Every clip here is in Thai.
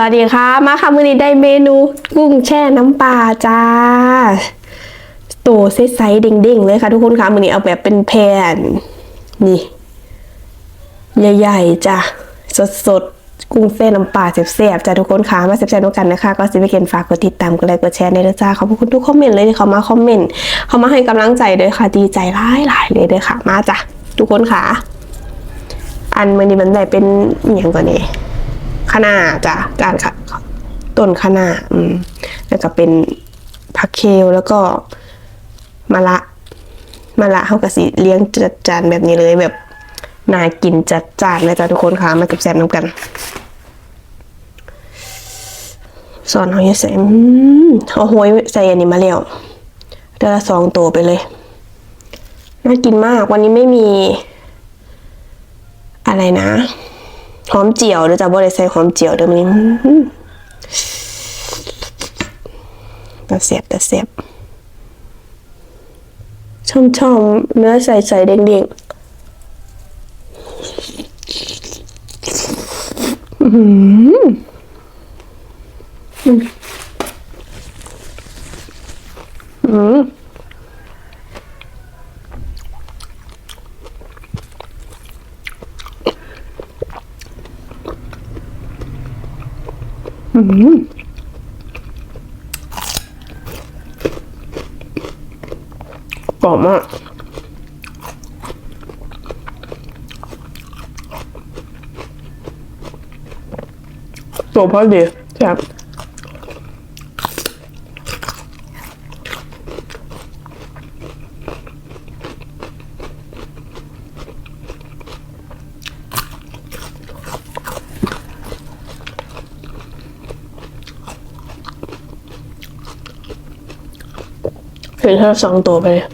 สวัสดีค่ะ มาค่ะมื้อนี้ได้เมนูกุ้งแช่น้ำปลาจ้าโตเซไซส์เด้งๆเลยค่ะ ทุกคนค่ะมื้อนี้เอาแบบเป็นแผ่นนี่ ใหญ่ๆจ้ะสดๆ กุ้งแช่น้ำปลาแซ่บๆจ้ะทุกคนค่ะมาแซ่บๆด้วยกันนะคะ ก็สิไปเกนฝากกดติดตามกดไลค์กดแชร์ในเด้อจ้าขอบคุณทุกคอมเมนต์เลยที่เขามาคอมเมนต์เขามาให้กำลังใจด้วยค่ะดีใจหลายๆเลยเด้อค่ะ มาจ้ะทุกคนค่ะ อันมื้อนี้มันได้เป็นอหย่างก่อนนี่ คณะจ้ะจานค่ะต้นคณะอืมแล้วก็เป็นผักเคลแล้วก็มะละมะละเขาก็สิเลี้ยงจัดจานแบบนี้เลยแบบน่ากินจัดจานเลยจ้ะทุกคนค่ะมากับแซมน้ำกันสอนเขาจะใส่อืมเอาหวยใส่อันนี้มาแล้วเดือนละสองตัวไปเลย น่ากินมาก วันนี้ไม่มี อะไรนะ หอมเจียวเดี๋ยวจะบ่ได้ใส่หอมเจียวเดี๋ยวนี้อื้อตาเสียบตาเสียบช่อมช่อมเนื้อใสใสเด้งเด้งอื้อหื อืมกรอบมากตัวพอดีแซ่บ เห็นแค่สองตัวไปเลย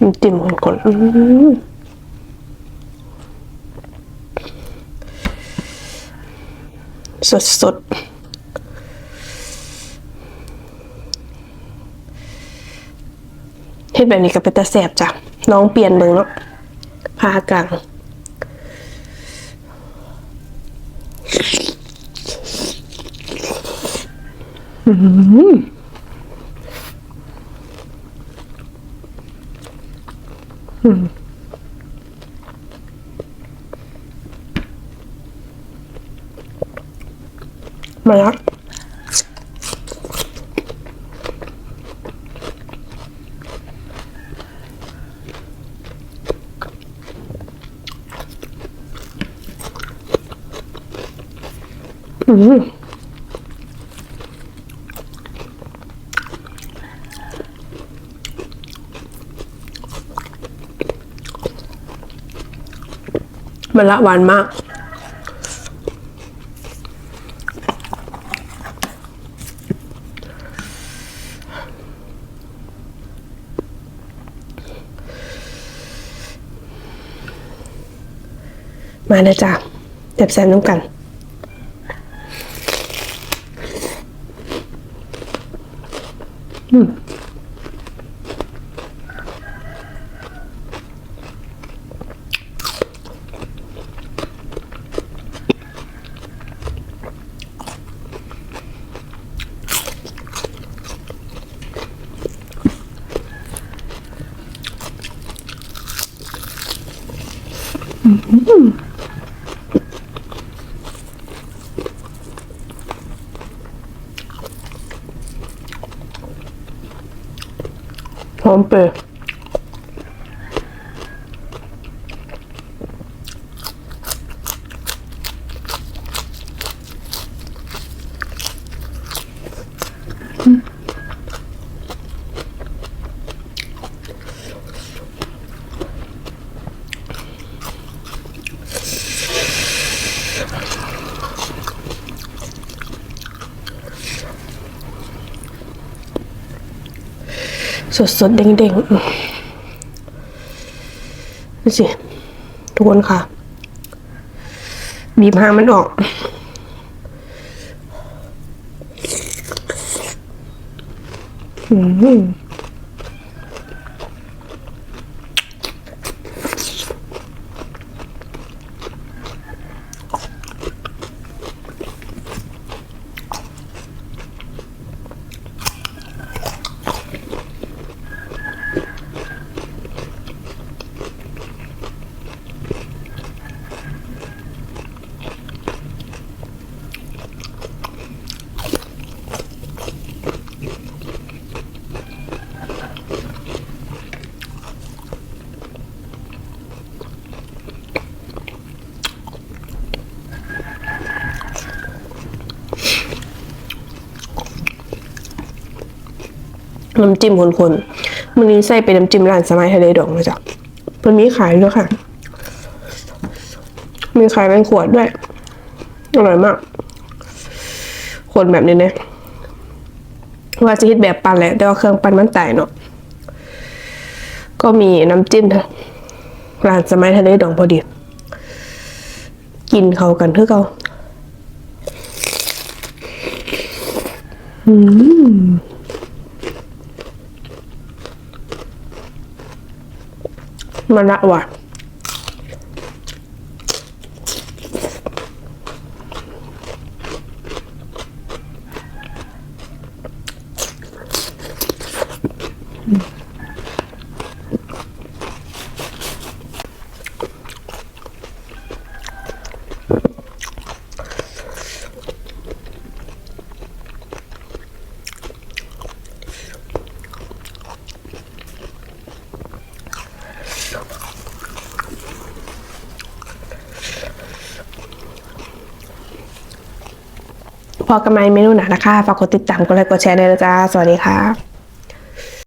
มันติ่มคนๆอื้อหือสดสดๆเฮ็ดแบบนี้ก็เป็นตาแสบจ้ะ น้องเปลี่ยนเบิ่งเนาะพากลาง มาแมันละหวานมาก มาเลยจ้ะเจ็บแซมน้ำกันหอม เปร สดสดเด้งเด้งดูสิ ทุกคนค่ะ บีบหางมันออก อืม น้ำจิ้มคนๆมันนี้ใส่เป็นน้ำจิ้มร้านสมัยทะเลดองนะจ๊ะเพิ่นมีขายด้วยค่ะ มีขายเป็นขวดด้วย อร่อยมาก ขวดแบบนี้เนี่ยว่าจะคิดแบบปั่นแหละ แต่ว่าเครื่องปั่นมันตายเนาะ ก็มีน้ำจิ้มร้านสมัยทะเลดองพอดี กินเขากันเพื่อเขามั น พอกันไหมเมนูหนานะคะ ฝากกดติดตามกดไลค์กดแชร์ด้วยนะจ๊ะ สวัสดีค่ะ